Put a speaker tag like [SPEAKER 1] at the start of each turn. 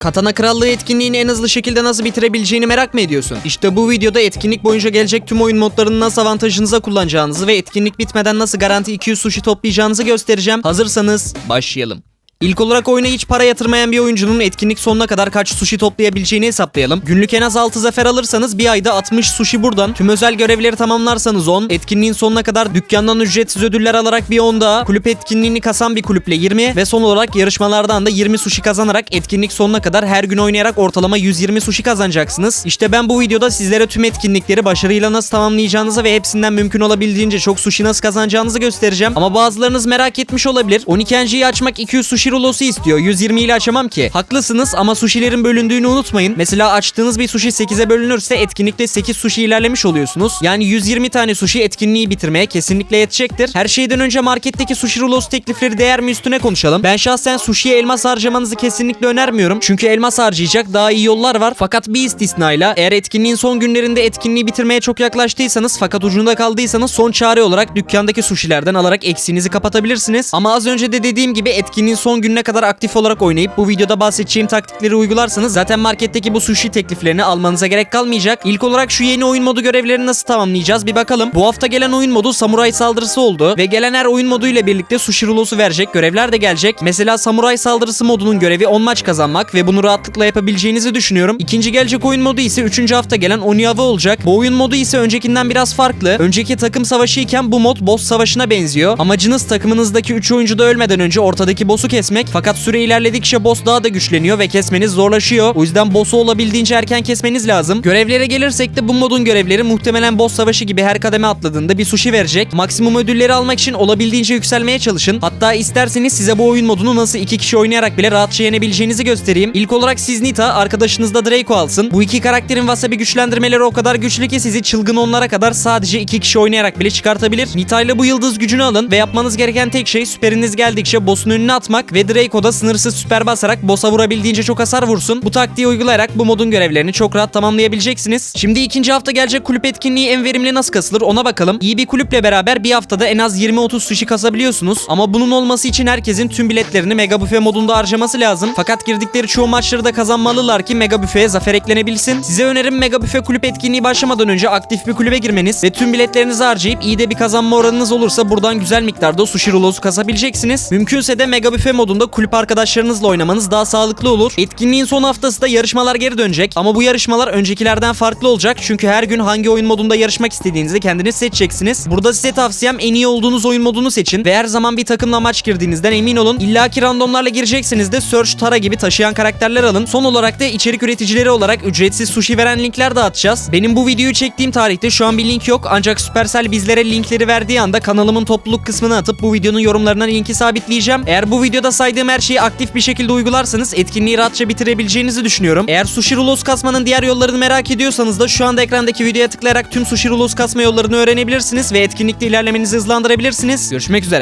[SPEAKER 1] Katana Krallığı etkinliğini en hızlı şekilde nasıl bitirebileceğini merak mı ediyorsun? İşte bu videoda etkinlik boyunca gelecek tüm oyun modlarını nasıl avantajınıza kullanacağınızı ve etkinlik bitmeden nasıl garanti 200 sushi toplayacağınızı göstereceğim. Hazırsanız başlayalım. İlk olarak oyuna hiç para yatırmayan bir oyuncunun etkinlik sonuna kadar kaç sushi toplayabileceğini hesaplayalım. Günlük en az 6 zafer alırsanız bir ayda 60 sushi buradan. Tüm özel görevleri tamamlarsanız 10. Etkinliğin sonuna kadar dükkandan ücretsiz ödüller alarak bir 10 daha. Kulüp etkinliğini kasan bir kulüple 20 ve son olarak yarışmalardan da 20 sushi kazanarak etkinlik sonuna kadar her gün oynayarak ortalama 120 sushi kazanacaksınız. İşte ben bu videoda sizlere tüm etkinlikleri başarıyla nasıl tamamlayacağınızı ve hepsinden mümkün olabildiğince çok sushi nasıl kazanacağınızı göstereceğim. Ama bazılarınız merak etmiş olabilir. 12. ayı açmak 200 sushi rulosu istiyor. 120 ile açamam ki. Haklısınız ama sushilerin bölündüğünü unutmayın. Mesela açtığınız bir sushi 8'e bölünürse etkinlikte 8 sushi ilerlemiş oluyorsunuz. Yani 120 tane sushi etkinliği bitirmeye kesinlikle yetecektir. Her şeyden önce marketteki sushi rulosu teklifleri değer mi üstüne konuşalım. Ben şahsen sushi'ye elmas harcamanızı kesinlikle önermiyorum. Çünkü elmas harcayacak daha iyi yollar var. Fakat bir istisnayla eğer etkinliğin son günlerinde etkinliği bitirmeye çok yaklaştıysanız fakat ucunda kaldıysanız son çare olarak dükkandaki sushilerden alarak eksiğinizi kapatabilirsiniz. Ama az önce de dediğim gibi etkinliğin son gününe kadar aktif olarak oynayıp bu videoda bahsedeceğim taktikleri uygularsanız zaten marketteki bu sushi tekliflerini almanıza gerek kalmayacak. İlk olarak şu yeni oyun modu görevlerini nasıl tamamlayacağız bir bakalım. Bu hafta gelen oyun modu samuray saldırısı oldu ve gelen her oyun modu ile birlikte sushi rulosu verecek görevler de gelecek. Mesela samuray saldırısı modunun görevi 10 maç kazanmak ve bunu rahatlıkla yapabileceğinizi düşünüyorum. İkinci gelecek oyun modu ise 3. hafta gelen Oniava olacak. Bu oyun modu ise öncekinden biraz farklı. Önceki takım savaşı iken bu mod boss savaşına benziyor. Amacınız takımınızdaki 3 oyuncu da ölmeden önce ortadaki boss'u kesmek. Fakat süre ilerledikçe boss daha da güçleniyor ve kesmeniz zorlaşıyor. O yüzden boss'u olabildiğince erken kesmeniz lazım. Görevlere gelirsek de bu modun görevleri muhtemelen boss savaşı gibi her kademe atladığında bir sushi verecek. Maksimum ödülleri almak için olabildiğince yükselmeye çalışın. Hatta isterseniz size bu oyun modunu nasıl iki kişi oynayarak bile rahatça yenebileceğinizi göstereyim. İlk olarak siz Nita, arkadaşınız da Draco alsın. Bu iki karakterin wasabi güçlendirmeleri o kadar güçlü ki sizi çılgın onlara kadar sadece iki kişi oynayarak bile çıkartabilir. Nita ile bu yıldız gücünü alın ve yapmanız gereken tek şey süperiniz geldikçe boss'un önüne atmak ve Draco'da sınırsız süper basarak boss'a vurabildiğince çok hasar vursun. Bu taktiği uygulayarak bu modun görevlerini çok rahat tamamlayabileceksiniz. Şimdi ikinci hafta gelecek kulüp etkinliği en verimli nasıl kasılır ona bakalım. İyi bir kulüple beraber bir haftada en az 20-30 sushi kasabiliyorsunuz. Ama bunun olması için herkesin tüm biletlerini Mega Buffet modunda harcaması lazım. Fakat girdikleri çoğu maçları da kazanmalılar ki Mega Buffet'e zafer eklenebilsin. Size önerim Mega Buffet kulüp etkinliği başlamadan önce aktif bir kulübe girmeniz ve tüm biletlerinizi harcayıp iyi de bir kazanma oranınız olursa buradan güzel miktarda sushi rulosu kasabileceksiniz. Mümkünse de Mega Buffet modunda kulüp arkadaşlarınızla oynamanız daha sağlıklı olur. Etkinliğin son haftası da yarışmalar geri dönecek ama bu yarışmalar öncekilerden farklı olacak çünkü her gün hangi oyun modunda yarışmak istediğinizi kendiniz seçeceksiniz. Burada size tavsiyem en iyi olduğunuz oyun modunu seçin ve her zaman bir takımla maç girdiğinizden emin olun. İlla ki randomlarla gireceksiniz de Search, Tara gibi taşıyan karakterler alın. Son olarak da içerik üreticileri olarak ücretsiz sushi veren linkler dağıtacağız. Benim bu videoyu çektiğim tarihte şu an bir link yok ancak Supercell bizlere linkleri verdiği anda kanalımın topluluk kısmına atıp bu videonun yorumlarına linki sabitleyeceğim. Eğer bu videoda saydığım her şeyi aktif bir şekilde uygularsanız etkinliği rahatça bitirebileceğinizi düşünüyorum. Eğer sushi rulos kasmanın diğer yollarını merak ediyorsanız da şu anda ekrandaki videoya tıklayarak tüm sushi rulos kasma yollarını öğrenebilirsiniz ve etkinlikte ilerlemenizi hızlandırabilirsiniz. Görüşmek üzere.